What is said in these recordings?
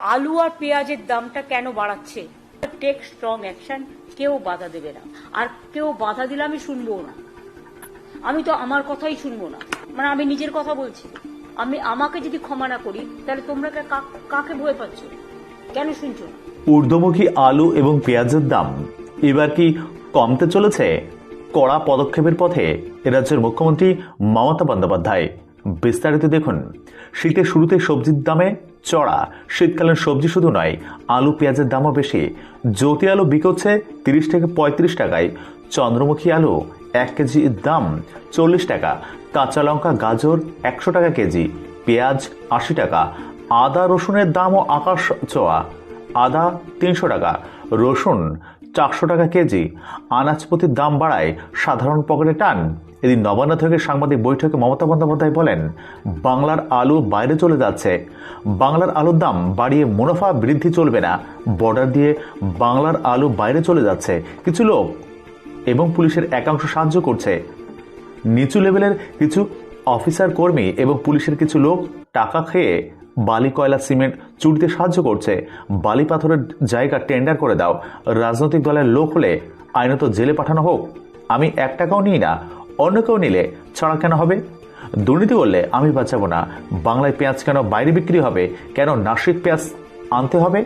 আলু আর পেঁয়াজের দামটা কেন বাড়াচ্ছে? টেক স্ট্রং অ্যাকশন কেউ বাধা দেবে না। আর কেউ বাধা দিলে আমি শুনব না। আমি তো আমার কথাই শুনব না। মানে আমি নিজের কথা বলছি। আমি, আমাকে যদি ক্ষমা না করি, তাহলে তোমরা কাকে ভয় পাচ্ছ? কেন শুনছো ঊর্ধ্বমুখী আলু এবং পেঁয়াজের দাম এবার কি কমতে চলেছে? কড়া পদক্ষেপের পথে রাজ্যের মুখ্যমন্ত্রী মমতা বন্দ্যোপাধ্যায়। বিস্তারিত দেখুন। শীতের শুরুতে সবজির দামে চড়া, শীতকালীন সবজি শুধু নয়, আলু, পেঁয়াজের দামও বেশি। জ্যোতি আলু বিকোচ্ছে তিরিশ থেকে পঁয়ত্রিশ টাকায়। চন্দ্রমুখী আলু এক কেজি দাম চল্লিশ টাকা। কাঁচা লঙ্কা, গাজর একশো টাকা কেজি, পেঁয়াজ আশি টাকা। আদা, রসুনের দামও আকাশ ছোঁয়া। আদা তিনশো টাকা। রসুন চারশো টাকা কেজি আনাজপতির দাম বাড়ায় সাধারণ পকেটে টান। এদিন নবান্ন থেকে সাংবাদিক বৈঠকে মমতা বন্দ্যোপাধ্যায় বলেন, বাংলার আলু বাইরে চলে যাচ্ছে। বাংলার আলুর দাম বাড়িয়ে মুনাফা বৃদ্ধি চলবে না। বর্ডার দিয়ে বাংলার আলু বাইরে চলে যাচ্ছে। কিছু লোক এবং পুলিশের একাংশ সাহায্য করছে। নিচু লেভেলের কিছু অফিসার কর্মী এবং পুলিশের কিছু লোক টাকা খেয়ে বালি কয়লা সিমেন্ট চুরিতে সাহায্য করছে। বালি পাথরের জায়গা টেন্ডার করে দাও। রাজনৈতিক দলের লোক হলে আইনত জেলে পাঠানো হোক। আমি এক টাকাও নিই না, অন্য কেউ নিলে ছাড়া কেন হবে? দুর্নীতি করলে আমি বাঁচাবো না। বাংলায় পেঁয়াজ কেন বাইরে বিক্রি হবে? কেন নাসিক পেঁয়াজ আনতে হবে?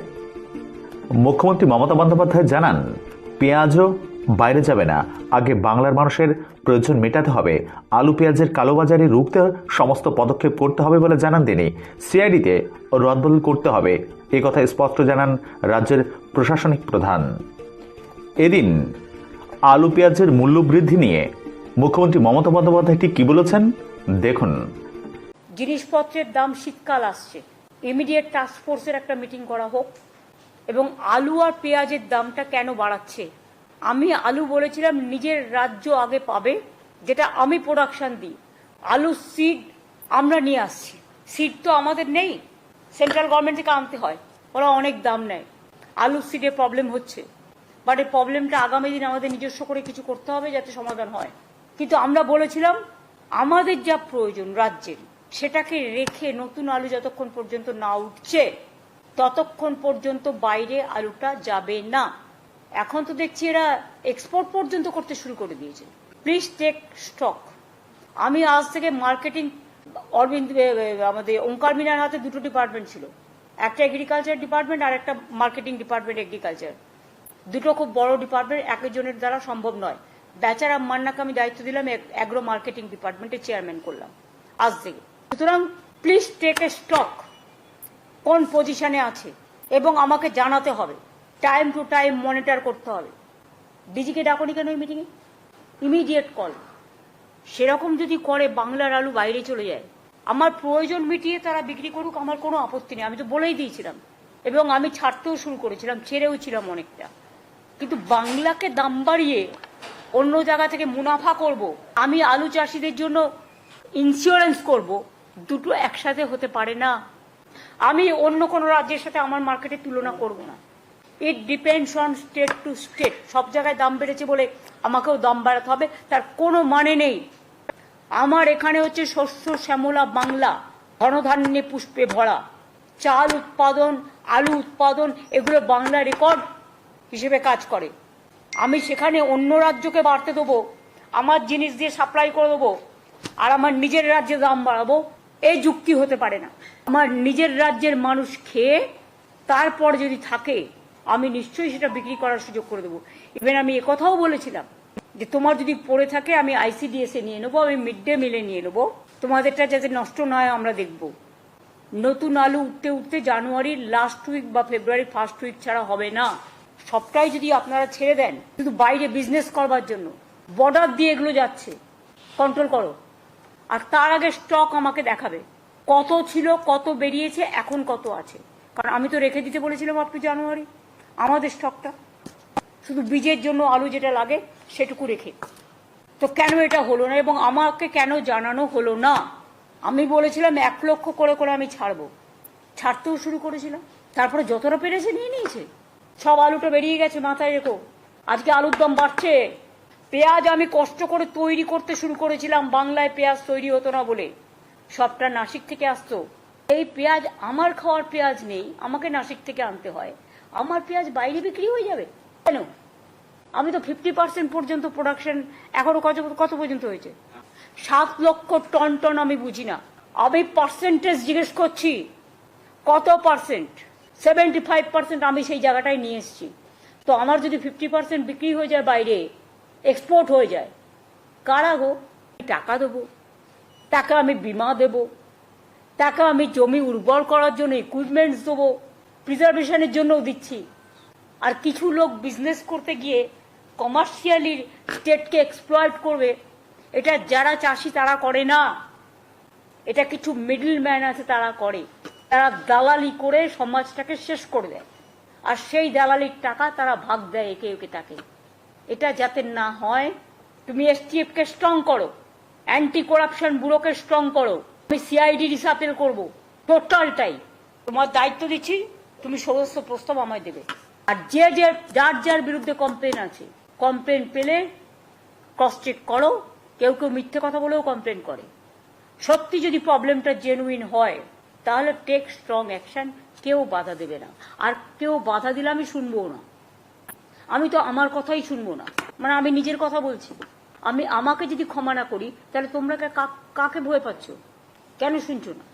মুখ্যমন্ত্রী মমতা বন্দ্যোপাধ্যায় জানান, পেঁয়াজও বাইরে যাবে না। আগে বাংলার মানুষের প্রয়োজন মেটাতে হবে। আলু, পেঁয়াজের কালোবাজারি রুখতে সমস্ত পদক্ষেপ করতে হবে বলে জানান তিনি। সিআইডিতে রদবদল করতে হবে। এ কথা স্পষ্ট জানান রাজ্যের প্রশাসনিক প্রধান। এদিন আলু, পেঁয়াজের মূল্য বৃদ্ধি নিয়ে মুখ্যমন্ত্রী মমতা বন্দ্যোপাধ্যায় ঠিক কি বলেছেন? দেখুন। জিনিসপত্রের দাম শীতকাল আসছে। ইমিডিয়েট টাস্ক ফোর্সের একটা মিটিং করা হোক। এবং আলু আর পেঁয়াজের দামটা কেন বাড়াচ্ছে? আমি আলু বলেছিলাম, নিজের রাজ্য আগে পাবে, যেটা আমি প্রোডাকশন দিই। আলু সিড আমরা নিয়ে আসছি। সিড তো আমাদের নেই সেন্ট্রাল গভর্নমেন্ট থেকে আনতে হয়, ওরা অনেক দাম নেয়। আলু সিডে প্রবলেম হচ্ছে। বাট এই প্রবলেমটা আগামী দিন আমাদের নিজস্ব করে কিছু করতে হবে যাতে সমাধান হয়। কিন্তু আমরা বলেছিলাম, আমাদের যা প্রয়োজন রাজ্যের, সেটাকে রেখে নতুন আলু যতক্ষণ পর্যন্ত না উঠছে, ততক্ষণ পর্যন্ত বাইরে আলুটা যাবে না। এখন তো দেখছি এরা এক্সপোর্ট পর্যন্ত করতে শুরু করে দিয়েছে। প্লিজ টেক স্টক আমি আজ থেকে মার্কেটিং অরবিন্দ আমাদের ওঙ্কার মিনার হাতে দুটো ডিপার্টমেন্ট ছিল। একটা এগ্রিকালচার ডিপার্টমেন্ট আর একটা মার্কেটিং ডিপার্টমেন্ট এগ্রিকালচার দুটো খুব বড় ডিপার্টমেন্ট একজনের দ্বারা সম্ভব নয়। বেচারা মান্নাকে আমি দায়িত্ব দিলাম অ্যাগ্রো মার্কেটিং ডিপার্টমেন্টের চেয়ারম্যান করলাম। আজ থেকে। সুতরাং প্লিজ টেক এ স্টক কোন পজিশনে আছে? এবং আমাকে জানাতে হবে। টাইম টু টাইম মনিটর করতে হবে। ডিজিকে ডাকনি কেন ওই মিটিংয়ে ইমিডিয়েট কল সেরকম যদি করে বাংলার আলু বাইরে চলে যায়। আমার প্রয়োজন মিটিয়ে তারা বিক্রি করুক, আমার কোনো আপত্তি নেই। আমি তো বলেই দিয়েছিলাম। এবং আমি ছাড়তেও শুরু করেছিলাম, ছেড়েও ছিলাম অনেকটা। কিন্তু বাংলাকে দাম বাড়িয়ে অন্য জায়গা থেকে মুনাফা করব, আমি আলু চাষিদের জন্য ইন্স্যুরেন্স করব, দুটো একসাথে হতে পারে না। আমি অন্য কোনো রাজ্যের সাথে আমার মার্কেটে তুলনা করব না। It depends on state to state সব জায়গায় দাম বেড়েছে বলে আমাকেও দাম বাড়াতে হবে। তার কোনো মানে নেই। আমার এখানে হচ্ছে শস্য, শ্যামলা, বাংলা, ধনধান্যে পুষ্পে ভরা। চাল উৎপাদন, আলু উৎপাদন, এগুলো বাংলা রেকর্ড হিসেবে কাজ করে। আমি সেখানে অন্য রাজ্যকে বাড়তে দেবো। আমার জিনিস দিয়ে সাপ্লাই করে দেবো। আর আমার নিজের রাজ্যে দাম বাড়াবো। এই যুক্তি হতে পারে না। আমার নিজের রাজ্যের মানুষ খেয়ে তারপর যদি থাকে আমি নিশ্চয়ই সেটা বিক্রি করার সুযোগ করে দেবো। ইভেন আমি একথাও বলেছিলাম যে তোমার যদি পড়ে থাকে, আমি আইসিডিএস নিয়ে নেব, আমি মিড ডে মিলে নিয়ে নেব। তোমাদেরটা যাতে নষ্ট না হয়, আমরা দেখব। নতুন আলু উঠতে উঠতে জানুয়ারির লাস্ট উইক বা ফেব্রুয়ারি ফার্স্ট উইক ছাড়া হবে না। সবটাই যদি আপনারা ছেড়ে দেন, শুধু বাইরে বিজনেস করবার জন্য। বর্ডার দিয়ে এগুলো যাচ্ছে। কন্ট্রোল করো। আর তার আগে স্টক আমাকে দেখাবে। কত ছিল, কত বেরিয়েছে, এখন কত আছে। কারণ আমি তো রেখে দিতে বলেছিলাম আপ টু জানুয়ারি। আমাদের স্টকটা শুধু বীজের জন্য আলু যেটা লাগে, সেটুকু রেখে। তো কেন এটা হলো না এবং আমাকে কেন জানানো হলো না? আমি বলেছিলাম, এক লক্ষ করে করে আমি ছাড়বো। ছাড়তেও শুরু করেছিলাম। তারপরে যতটা পেরেছে নিয়ে নিয়েছে। সব আলুটা বেরিয়ে গেছে মাথায় রেখো। আজকে আলুর দাম বাড়ছে। পেঁয়াজ আমি কষ্ট করে তৈরি করতে শুরু করেছিলাম। বাংলায় পেঁয়াজ তৈরি হতো না বলে। সবটা নাসিক থেকে আসতো। এই পেঁয়াজ, আমার খাওয়ার পেঁয়াজ নেই। আমাকে নাসিক থেকে আনতে হয়। আমার পেঁয়াজ বাইরে বিক্রি হয়ে যাবে? কেন? আমি তো ফিফটি পার্সেন্ট পর্যন্ত প্রোডাকশন এখনও কত কত পর্যন্ত হয়েছে? সাত লক্ষ টন টন আমি বুঝি না। আমি পার্সেন্টেজ জিজ্ঞেস করছি। কত পার্সেন্ট সেভেন্টি ফাইভ পার্সেন্ট আমি সেই জায়গাটায় নিয়ে এসেছি। তো আমার যদি ফিফটি পার্সেন্ট বিক্রি হয়ে যায় বাইরে এক্সপোর্ট হয়ে যায়, কারা গো? টাকা দেবো। টাকা আমি বিমা দেব। টাকা আমি জমি উর্বর করার জন্য ইকুইপমেন্টস দেবো। প্রিজার্ভেশনের জন্যও দিচ্ছি। আর কিছু লোক বিজনেস করতে গিয়ে কমার্শিয়ালি স্টেটকে এক্সপ্লয়েট করবে, এটা যারা চাষি তারা করে না। এটা কিছু মিডল ম্যান আছে তারা করে। তারা দালালি করে সমাজটাকে শেষ করে দেয়। আর সেই দালালির টাকা তারা ভাগ দেয় একে একে তাকে। এটা যাতে না হয়, তুমি এসটিএফ কে স্ট্রং করো অ্যান্টি করাপশন ব্যুরোকে স্ট্রং করো, আমি সিআইডি রিসাপেল করব টোটালটাই তোমার দায়িত্ব দিচ্ছি তুমি সমস্ত প্রস্তাব আমায় দেবে। আর যে যে যার যার বিরুদ্ধে কমপ্লেন আছে কমপ্লেন পেলে ক্রস চেক করো। কেউ কেউ মিথ্যে কথা বলেও কমপ্লেন করে। সত্যি যদি প্রবলেমটা জেনুইন হয়, তাহলে টেক স্ট্রং অ্যাকশন কেউ বাধা দেবে না। আর কেউ বাধা দিলে আমি শুনব না। আমি তো আমার কথাই শুনব না। মানে আমি নিজের কথা বলছি। আমি আমাকে যদি ক্ষমা না করি, তাহলে তোমরা কাকে ভয় পাচ্ছ? কেন শুনছো না?